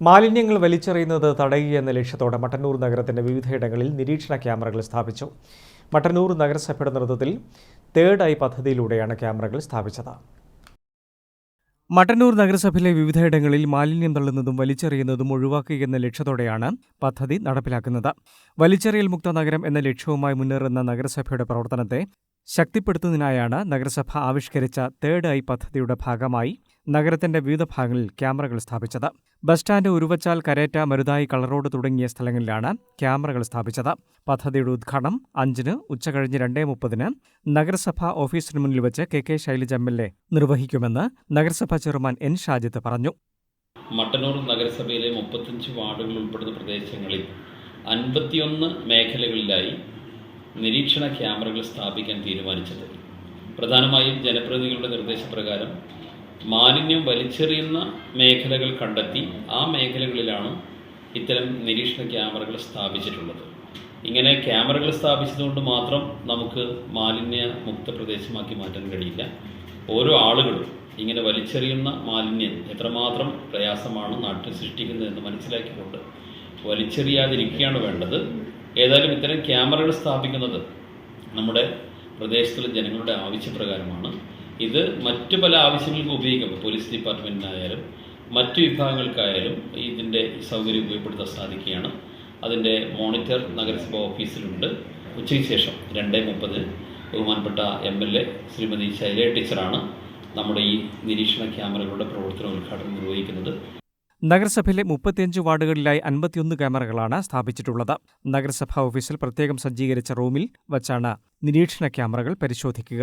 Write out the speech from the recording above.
മാലിന്യങ്ങൾ വലിച്ചെറിയുന്നത് തടയുക എന്ന ലക്ഷ്യത്തോടെ മട്ടന്നൂർ നഗരത്തിന്റെ വിവിധയിടങ്ങളിൽ നിരീക്ഷണ ക്യാമറകൾ സ്ഥാപിച്ചു. മട്ടന്നൂർ നഗരസഭയുടെ നേതൃത്വത്തിൽ തേർഡ് ഐ പദ്ധതിയിലൂടെയാണ് ക്യാമറകൾ സ്ഥാപിച്ചത്. മട്ടന്നൂർ നഗരസഭയിലെ വിവിധയിടങ്ങളിൽ മാലിന്യം തള്ളുന്നതും വലിച്ചെറിയുന്നതും ഒഴിവാക്കുക എന്ന ലക്ഷ്യത്തോടെയാണ് പദ്ധതി നടപ്പിലാക്കുന്നത്. വലിച്ചെറിയൽ മുക്ത നഗരം എന്ന ലക്ഷ്യവുമായി മുന്നേറുന്ന നഗരസഭയുടെ പ്രവർത്തനത്തെ ശക്തിപ്പെടുത്തുന്നതിനായാണ് നഗരസഭ ആവിഷ്കരിച്ച തേർഡ് ഐ പദ്ധതിയുടെ ഭാഗമായി നഗരത്തിന്റെ വിവിധ ഭാഗങ്ങളിൽ ക്യാമറകൾ സ്ഥാപിച്ചത്. ബസ് സ്റ്റാൻഡ് ഉരുവച്ചാൽ കരേറ്റ മരുതായി കളറോഡ് തുടങ്ങിയ സ്ഥലങ്ങളിലാണ് ക്യാമറകൾ സ്ഥാപിച്ചത്. പദ്ധതിയുടെ ഉദ്ഘാടനം അഞ്ചിന് ഉച്ചകഴിഞ്ഞ് രണ്ടേ മുപ്പതിന് നഗരസഭാ ഓഫീസിന് മുന്നിൽ വെച്ച് K K Shailaja M L A നിർവഹിക്കുമെന്ന് നഗരസഭാ ചെയർമാൻ എൻ ഷാജിത്ത് പറഞ്ഞു. മട്ടന്നൂർ നഗരസഭയിലെ മുപ്പത്തഞ്ച് വാർഡുകൾ ഉൾപ്പെടുന്ന പ്രദേശങ്ങളിൽ അൻപത്തിയൊന്ന് മേഖലകളിലായി നിരീക്ഷണ ക്യാമറകൾ സ്ഥാപിക്കാൻ തീരുമാനിച്ചത്. പ്രധാനമായും ജനപ്രതിനിധികളുടെ നിർദ്ദേശപ്രകാരം മാലിന്യം വലിച്ചെറിയുന്ന മേഖലകൾ കണ്ടെത്തി ആ മേഖലകളിലാണ് ഇത്തരം നിരീക്ഷണ ക്യാമറകൾ സ്ഥാപിച്ചിട്ടുള്ളത്. ഇങ്ങനെ ക്യാമറകൾ സ്ഥാപിച്ചതുകൊണ്ട് മാത്രം നമുക്ക് മാലിന്യ മുക്ത പ്രദേശമാക്കി മാറ്റാൻ കഴിയില്ല. ഓരോ ആളുകളും ഇങ്ങനെ വലിച്ചെറിയുന്ന മാലിന്യം എത്രമാത്രം പ്രയാസമാണ് നാട്ടിൽ സൃഷ്ടിക്കുന്നതെന്ന് മനസ്സിലാക്കിക്കൊണ്ട് വലിച്ചെറിയാതിരിക്കുകയാണ് വേണ്ടത്. ഏതായാലും ഇത്തരം ക്യാമറകൾ സ്ഥാപിക്കുന്നത് നമ്മുടെ പ്രദേശത്തുള്ള ജനങ്ങളുടെ ആവശ്യപ്രകാരമാണ്. ഇത് മറ്റു പല ആവശ്യങ്ങൾക്കും ഉപയോഗിക്കാം. പോലീസ് ഡിപ്പാർട്ട്മെന്റിനായാലും മറ്റു വിഭാഗങ്ങൾക്കായാലും ഇതിന്റെ സൗകര്യം ഉപയോഗപ്പെടുത്താൻ സാധിക്കുകയാണ്. അതിന്റെ മോണിറ്റർ നഗരസഭ ഓഫീസിലുണ്ട്. ഉച്ചയ്ക്ക് ശേഷം രണ്ട് മുപ്പതിന് ബഹുമാനപ്പെട്ട M L A Shrimati Shaila ടീച്ചറാണ് നമ്മുടെ ഈ നിരീക്ഷണ ക്യാമറകളുടെ പ്രവർത്തന ഉദ്ഘാടനം നിർവഹിക്കുന്നത്. നഗരസഭയിലെ മുപ്പത്തിയഞ്ച് വാർഡുകളിലായി അൻപത്തിയൊന്ന് ക്യാമറകളാണ് സ്ഥാപിച്ചിട്ടുള്ളത്. നഗരസഭാ ഓഫീസിൽ പ്രത്യേകം സജ്ജീകരിച്ച റൂമിൽ വച്ചാണ് നിരീക്ഷണ ക്യാമറകൾ പരിശോധിക്കുക.